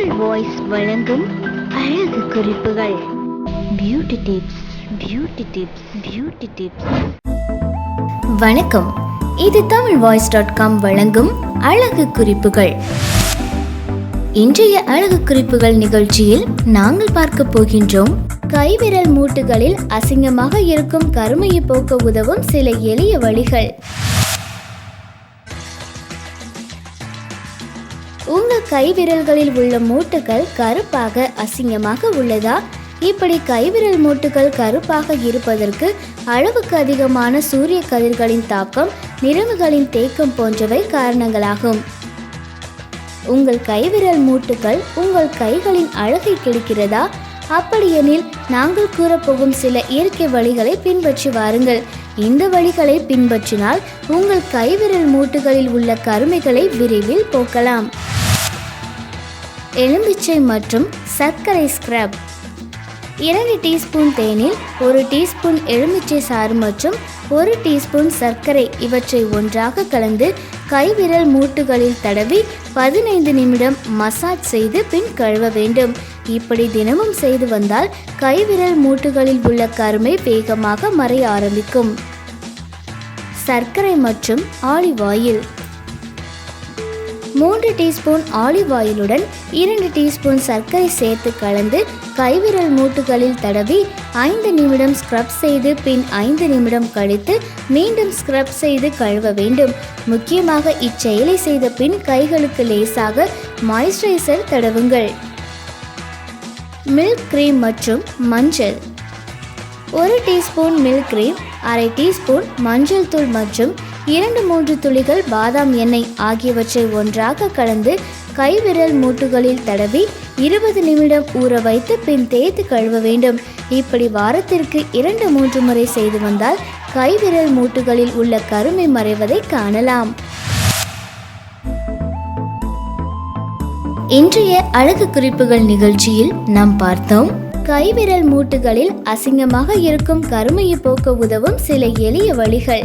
Tamil voice வழங்கும் அழகு குறிப்புகள். Beauty tips beauty tips beauty tips வணக்கம். இது தமிழ் வாய்ஸ் டாட் காம் வழங்கும் அழகு குறிப்புகள். இன்றைய அழகு குறிப்புகள் நிகழ்ச்சியில் நாங்கள் பார்க்க போகின்றோம் கைவிரல் மூட்டுகளில் அசிங்கமாக இருக்கும் கருமையை போக்க உதவும் சில எளிய வழிகள். உங்கள் கைவிரல்களில் உள்ள மூட்டுகள் கருப்பாக அசிங்கமாக உள்ளதா? இப்படி கைவிரல் மூட்டுகள் கருப்பாக இருப்பதற்கு அளவுக்கு அதிகமான சூரிய கதிர்களின் தாக்கம் நிறவுகளின் தேக்கம் போன்றவை காரணங்களாகும். உங்கள் கைவிரல் மூட்டுகள் உங்கள் கைகளின் அழகை கெடுக்கிறதா? அப்படியெனில் நாங்கள் கூறப்போகும் சில இயற்கை வழிகளை பின்பற்றி வாருங்கள். இந்த வழிகளை பின்பற்றினால் உங்கள் கைவிரல் மூட்டுகளில் உள்ள கருமைகளை விரைவில் போக்கலாம். எலும்பிச்சை மற்றும் சர்க்கரை ஸ்க்ரப் இரண்டு டீஸ்பூன் தேனில் ஒரு டீஸ்பூன் எலுமிச்சை சாறு மற்றும் ஒரு டீஸ்பூன் சர்க்கரை இவற்றை ஒன்றாக கலந்து கைவிரல் மூட்டுகளில் தடவி பதினைந்து நிமிடம் மசாஜ் செய்து பின் கழுவ வேண்டும். இப்படி தினமும் செய்து வந்தால் கைவிரல் மூட்டுகளில் உள்ள கருமை வேகமாக மறைய ஆரம்பிக்கும். சர்க்கரை மற்றும் ஆலிவ் ஆயில். மூன்று டீஸ்பூன் ஆலிவ் ஆயிலுடன் இரண்டு டீஸ்பூன் சர்க்கரை சேர்த்து கலந்து கைவிரல் மூட்டுகளில் தடவி ஐந்து நிமிடம் ஸ்க்ரப் செய்து பின் ஐந்து நிமிடம் கழித்து மீண்டும் ஸ்க்ரப் செய்து கழுவ வேண்டும். முக்கியமாக இச்செயலை செய்த பின் கைகளுக்கு லேசாக மாய்ஸ்சரைசர் தடவுங்கள். மில்க் கிரீம் மற்றும் மஞ்சள். ஒரு டீஸ்பூன் மில்க் கிரீம் அரை டீஸ்பூன் மஞ்சள் தூள் மற்றும் இரண்டு மூன்று துளிகள் பாதாம் எண்ணெய் ஆகியவற்றை ஒன்றாக கலந்து கைவிரல் மூட்டுகளில் தடவி இருபது நிமிடம் ஊற வைத்து பின் தேய்த்து கழுவ வேண்டும். இப்படி வாரத்திற்கு இரண்டு மூன்று முறை செய்து வந்தால் கைவிரல் மூட்டுகளில் உள்ள கருமை மறைவதை காணலாம். இன்றைய அழகு குறிப்புகள் நிகழ்ச்சியில் நாம் பார்த்தோம் கைவிரல் மூட்டுகளில் அசிங்கமாக இருக்கும் கருமையை போக்க உதவும் சில எளிய வழிகள்.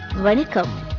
வணக்கம்.